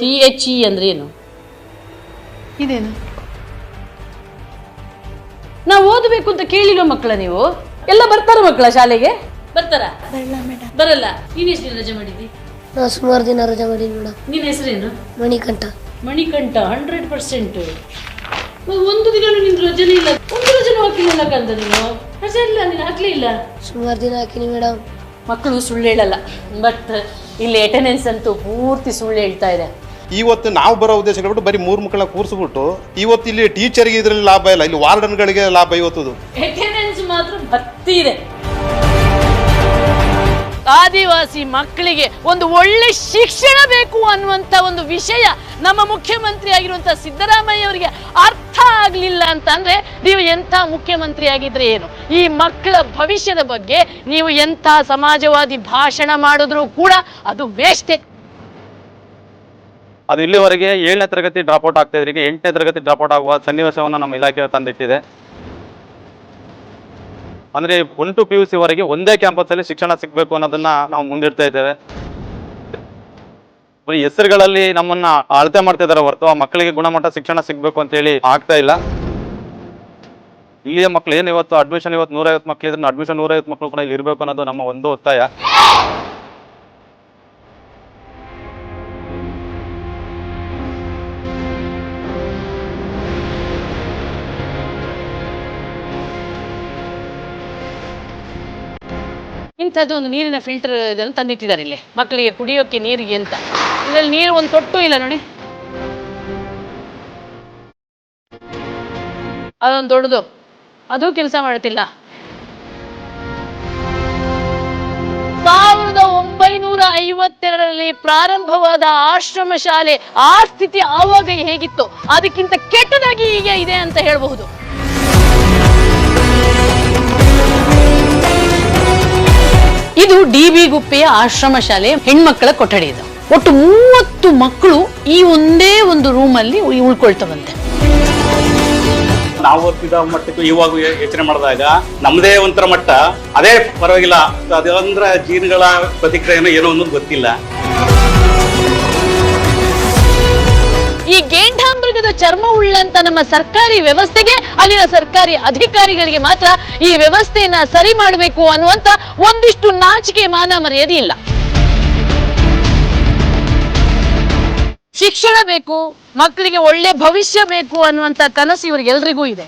T H E ಅಂದ್ರೆ ಏನು? ಇದೇನು? ನಾವು ಓದಬೇಕು ಅಂತ ಕೇಳಿರೋ ಮಕ್ಕಳ ನೀವು? ಎಲ್ಲ ಬರ್ತಾರ ಮಕ್ಕಳ ಶಾಲೆಗೆ? ಬರ್ತಾರ? ಬರಲ್ಲ. ನೀನ್ ಎಷ್ಟು ದಿನ ರಜೆ ಮಾಡಿದ್ದಿ? ನಾ ಸುಮಾರು ದಿನ ರಜೆ ಮಾಡೀನಿ ಮೇಡಮ್ ನಿನ್ನ ಹೆಸರೇನು? ಮಣಿಕಂಠ. ಮಣಿಕಂಠ ಹಂಡ್ರೆಡ್ ಪರ್ಸೆಂಟ್ ಒಂದು ದಿನ ನಿನ್ ರಜೆನೇ ಇಲ್ಲ. ಒಂದು ರಜೆನೂ ಹಾಕಿಲ್ಲ ಕಂದ ನೀನು ರಜೆ ಇಲ್ಲ ನೀನು ಹಾಕ್ಲೇ ಇಲ್ಲ. ಸುಮಾರು ದಿನ ಹಾಕಿನಿ ಮೇಡಮ್ ಮಕ್ಕಳು ಸುಳ್ಳು ಹೇಳಲ್ಲ. ಬಟ್ ಇಲ್ಲಿ ಅಟೆಂಡೆನ್ಸ್ ಅಂತೂ ಪೂರ್ತಿ ಸುಳ್ಳು ಹೇಳ್ತಾ ಇದೆ. ಇವತ್ತು ನಾವು ಬರೋ ಉದ್ದೇಶ ಹೇಳ್ಬಿಟ್ಟು ಬರೀ ಮೂರು ಮಕ್ಕಳನ್ನ ಕೂರಿಸ್ಬಿಟ್ಟು ಇವತ್ತು ಇಲ್ಲಿ ಟೀಚರ್ಗೆ ಇದರಲ್ಲಿ ಲಾಭ ಇಲ್ಲ, ಇಲ್ಲಿ ವಾರ್ಡನ್ಗಳಿಗೆ ಲಾಭ ಇವತ್ತು ಆದಿವಾಸಿ ಮಕ್ಕಳಿಗೆ ಒಂದು ಒಳ್ಳೆ ಶಿಕ್ಷಣ ಬೇಕು ಅನ್ನುವಂತ ಒಂದು ವಿಷಯ ನಮ್ಮ ಮುಖ್ಯಮಂತ್ರಿ ಆಗಿರುವಂತ ಸಿದ್ದರಾಮಯ್ಯ ಅವರಿಗೆ ಅರ್ಥ ಆಗ್ಲಿಲ್ಲ ಅಂತಂದ್ರೆ ನೀವು ಎಂಥ ಮುಖ್ಯಮಂತ್ರಿ ಆಗಿದ್ರೆ ಏನು? ಈ ಮಕ್ಕಳ ಭವಿಷ್ಯದ ಬಗ್ಗೆ ನೀವು ಎಂಥ ಸಮಾಜವಾದಿ ಭಾಷಣ ಮಾಡಿದ್ರು ಕೂಡ ಅದು ವೇಸ್ಟೇ ಅದು ಇಲ್ಲಿವರೆಗೆ ಏಳನೇ ತರಗತಿ ಡ್ರಾಪ್ಔಟ್ ಆಗ್ತಾ ಇದ್ರಿಗೆ ಎಂಟನೇ ತರಗತಿ ಡ್ರಾಪ್ಔಟ್ ಆಗುವ ಸನ್ನಿವೇಶವನ್ನು ನಮ್ಮ ಇಲಾಖೆ ತಂದಿಟ್ಟಿದೆ. ಅಂದ್ರೆ one two P U C ವರೆಗೆ ಒಂದೇ ಕ್ಯಾಂಪಸ್ ಅಲ್ಲಿ ಶಿಕ್ಷಣ ಸಿಗಬೇಕು ಅನ್ನೋದನ್ನ ನಾವು ಮುಂದಿಡ್ತಾ ಇದ್ದೇವೆ. ಹೆಸರುಗಳಲ್ಲಿ ನಮ್ಮನ್ನ ಅಳತೆ ಮಾಡ್ತಾ ಇದಾರೆ ಹೊರತು ಆ ಮಕ್ಕಳಿಗೆ ಗುಣಮಟ್ಟ ಶಿಕ್ಷಣ ಸಿಗ್ಬೇಕು ಅಂತ ಹೇಳಿ ಆಗ್ತಾ ಇಲ್ಲ. ಇಲ್ಲಿಯ ಮಕ್ಕಳು ಏನು ಇವತ್ತು ಅಡ್ಮಿಷನ್ ಇವತ್ತು ನೂರೈವತ್ತು ಮಕ್ಕಳು ಇದ್ರೆ ಅಡ್ಮಿಷನ್ ನೂರೈವತ್ತು ಮಕ್ಕಳು ಕೂಡ ಇಲ್ಲಿ ಇರಬೇಕು ಅನ್ನೋದು ನಮ್ಮ ಒಂದು ಒತ್ತಾಯ. ಇಂಥದ್ದು ಒಂದು ನೀರಿನ ಫಿಲ್ಟರ್ ಇದನ್ನು ತಂದಿಟ್ಟಿದ್ದಾರೆ ಇಲ್ಲಿ. ಮಕ್ಕಳಿಗೆ ಕುಡಿಯೋಕೆ ನೀರಿಗೆ ಅಂತ. ಇದರಲ್ಲಿ ನೀರು ಒಂದು ತೊಟ್ಟು ಇಲ್ಲ ನೋಡಿ. ಅದೊಂದು ದೊಡ್ಡದು. ಅದು ಕೆಲಸ ಮಾಡ್ತಿಲ್ಲ ಸಾವಿರದ ಒಂಬೈನೂರ ಐವತ್ತೆರಡರಲ್ಲಿ ಪ್ರಾರಂಭವಾದ ಆಶ್ರಮ ಶಾಲೆ ಆ ಸ್ಥಿತಿ ಆವಾಗ ಹೇಗಿತ್ತು? ಅದಕ್ಕಿಂತ ಕೆಟ್ಟದಾಗಿ ಈಗ ಇದೆ ಅಂತ ಹೇಳಬಹುದು. ಇದು ಡಿ ಬಿ ಗುಪ್ಪೆಯ ಆಶ್ರಮ ಶಾಲೆ ಹೆಣ್ಮಕ್ಕಳ ಕೊಠಡಿ ಇದು. ಒಟ್ಟು ಮೂವತ್ತು ಮಕ್ಕಳು ಈ ಒಂದೇ ಒಂದು ರೂಮಲ್ಲಿ ಉಳ್ಕೊಳ್ತವಂತೆ. ನಾವು ಓದ್ತಿದ್ದ ಮಟ್ಟಕ್ಕೂ ಇವಾಗ ಯೋಚನೆ ಮಾಡಿದಾಗ ನಮ್ಮದೇ ಒಂಥರ ಮಟ್ಟ. ಅದೇ ಪರವಾಗಿಲ್ಲ. ಅದಂದ್ರೆ ಜೀನ್ಗಳ ಪ್ರತಿಕ್ರಿಯೆ ಏನೋ ಅನ್ನೋದು ಗೊತ್ತಿಲ್ಲ. ಈ ಗೇಂಡಾಮೃಗದ ಚರ್ಮ ಉಳ್ಳಂತ ನಮ್ಮ ಸರ್ಕಾರಿ ವ್ಯವಸ್ಥೆಗೆ ಅಲ್ಲಿನ ಸರ್ಕಾರಿ ಅಧಿಕಾರಿಗಳಿಗೆ ಮಾತ್ರ ಈ ವ್ಯವಸ್ಥೆಯನ್ನ ಸರಿ ಮಾಡಬೇಕು ಅನ್ನುವಂತ ಒಂದಿಷ್ಟು ನಾಚಿಕೆ ಮಾನ ಮರ್ಯಾದೆ ಇಲ್ಲ. ಶಿಕ್ಷಣ ಬೇಕು ಮಕ್ಕಳಿಗೆ ಒಳ್ಳೆ ಭವಿಷ್ಯ ಬೇಕು ಅನ್ನುವಂತ ಕನಸು ಇವ್ರಿಗೆಲ್ರಿಗೂ ಇದೆ.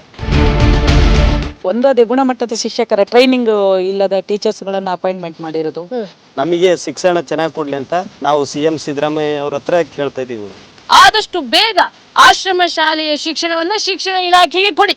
ಒಂದು ಗುಣಮಟ್ಟದ ಶಿಕ್ಷಕರ ಟ್ರೈನಿಂಗ್ ಇಲ್ಲದ ಟೀಚರ್ಸ್ ಗಳನ್ನ ಅಪಾಯಿಂಟ್ಮೆಂಟ್ ಮಾಡಿರೋದು ನಮಗೆ ಶಿಕ್ಷಣ ಚೆನ್ನಾಗಿ ಕೊಡ್ಲಿ ಅಂತ ನಾವು ಸಿ ಎಂ ಸಿದ್ದರಾಮಯ್ಯ ಅವ್ರ ಹತ್ರ ಕೇಳ್ತಾ ಇದೀವಿ ಆದಷ್ಟು ಬೇಗ ಆಶ್ರಮ ಶಾಲೆಯ ಶಿಕ್ಷಣವನ್ನ ಶಿಕ್ಷಣ ಇಲಾಖೆಗೆ ಕೊಡಿ.